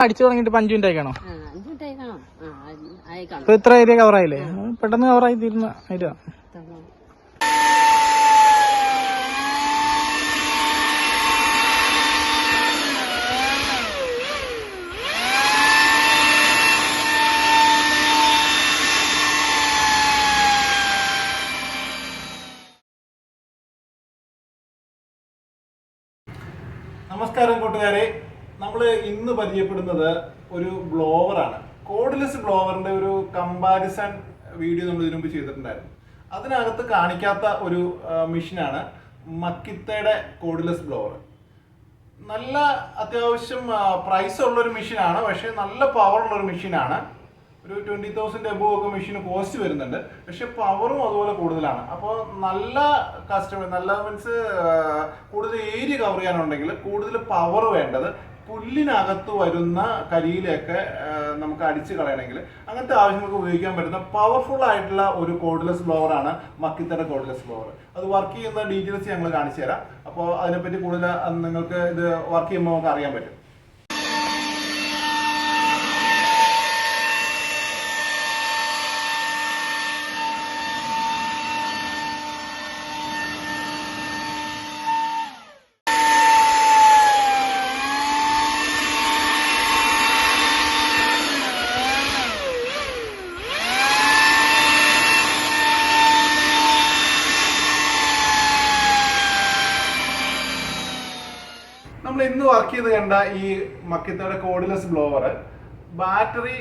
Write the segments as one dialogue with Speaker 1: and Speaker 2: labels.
Speaker 1: അടിച്ചു തുടങ്ങിട്ട് അഞ്ചു മിനിറ്റ് ആയിക്കാണോ
Speaker 2: ആ അഞ്ച് മിനിറ്റ് ആയി കാണാം ആ ആയി കാണാം
Speaker 1: ഇപ്പൊ ഇത്ര ഏരിയ കവർ ആയില്ലേ? പെട്ടെന്ന് കവർ ആയി തീരുന്ന ഏരിയ
Speaker 2: തന്നോ.
Speaker 3: നമസ്കാരം കൂട്ടുകാരെ. നമ്മൾ ഇന്ന് പരിചയപ്പെടുന്നത് ഒരു ബ്ലോവറാണ് കോഡ്ലെസ് ബ്ലോവറിന്റെ ഒരു കമ്പാരിസൺ വീഡിയോ നമ്മൾ ഇതിനു മുമ്പ് ചെയ്തിട്ടുണ്ടായിരുന്നു. അതിനകത്ത് കാണിക്കാത്ത ഒരു മെഷീനാണ് മക്കിത്തയുടെ കോഡ്ലെസ് ബ്ലോവർ നല്ല അത്യാവശ്യം പ്രൈസ് ഉള്ള ഒരു മെഷീനാണ് പക്ഷേ നല്ല പവർ ഉള്ള ഒരു മെഷീനാണ് ഒരു ട്വന്റി തൗസൻഡ് എബോ ഒക്കെ മെഷീന് കോസ്റ്റ് വരുന്നുണ്ട്. പക്ഷെ പവറും അതുപോലെ കൂടുതലാണ്. അപ്പോൾ നല്ല കസ്റ്റമർ നല്ല മീൻസ് കൂടുതൽ ഏരിയ കവർ ചെയ്യാനുണ്ടെങ്കിൽ കൂടുതൽ പവർ വേണ്ടത് പുല്ലിനകത്ത് വരുന്ന കരിയിലൊക്കെ നമുക്ക് അടിച്ച് കളയണമെങ്കിൽ അങ്ങനത്തെ ആവശ്യങ്ങൾക്ക് ഉപയോഗിക്കാൻ പറ്റുന്ന പവർഫുൾ ആയിട്ടുള്ള ഒരു കോഡ്ലെസ് ബ്ലോവർ ആണ് മക്കിത്തയുടെ കോഡ്ലെസ് ബ്ലോവർ അത് വർക്ക് ചെയ്യുന്ന ഡീറ്റെയിൽസ് ഞങ്ങൾ കാണിച്ചു തരാം അപ്പോൾ അതിനെപ്പറ്റി കൂടുതൽ നിങ്ങൾക്ക് ഇത് വർക്ക് ചെയ്യുമ്പോൾ നമുക്ക് അറിയാൻ പറ്റും. നമ്മൾ ഇന്ന് വർക്ക് ചെയ്ത് കണ്ട ഈ മക്കിത്തയുടെ കോഡ്ലെസ് ബ്ലോവർ ബാറ്ററി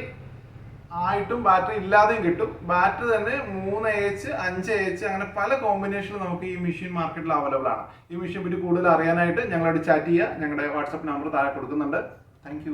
Speaker 3: ആയിട്ടും ബാറ്ററി ഇല്ലാതെയും കിട്ടും. ബാറ്ററി തന്നെ മൂന്ന് എച്ച് അഞ്ച് എച്ച് അങ്ങനെ പല കോമ്പിനേഷനിൽ നമുക്ക് ഈ മെഷീൻ മാർക്കറ്റിൽ അവൈലബിൾ ആണ്. ഈ മെഷീനെ പറ്റി കൂടുതൽ അറിയാനായിട്ട് ഞങ്ങളോട് ചാറ്റ് ചെയ്യുക. ഞങ്ങളുടെ വാട്സപ്പ് നമ്പർ താഴെ കൊടുക്കുന്നുണ്ട്. താങ്ക്